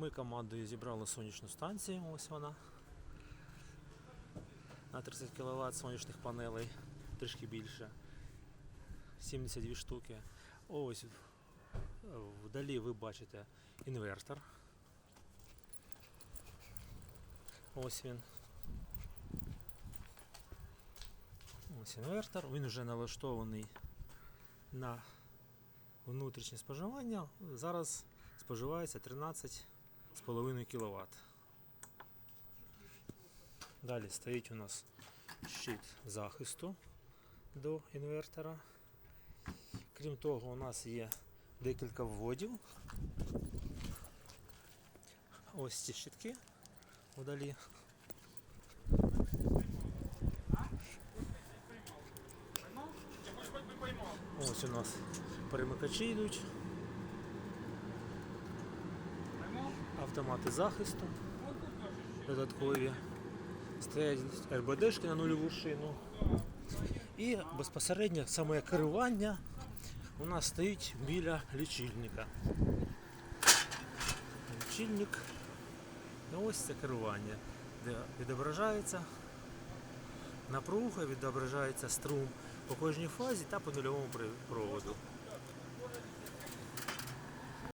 Ми командою зібрали сонячну станцію, ось вона. На 30 кВт сонячних панелей, трішки більше. 72 штуки. Ось вдалі ви бачите інвертор. Ось він. Ось інвертор. Він вже налаштований на внутрішнє споживання. Зараз споживається 13,5 кВт. Далі стоїть у нас щит захисту до інвертора. Крім того, у нас є декілька вводів. Ось ці щитки вдалі. Ось у нас перемикачі йдуть. Автомати захисту додаткові. Стоять РБДшки на нульову шину. І безпосередньо саме керування у нас стоїть біля лічильника. Лічильник. І ось це керування, де відображається напруга, відображається струм по кожній фазі та по нульовому проводу.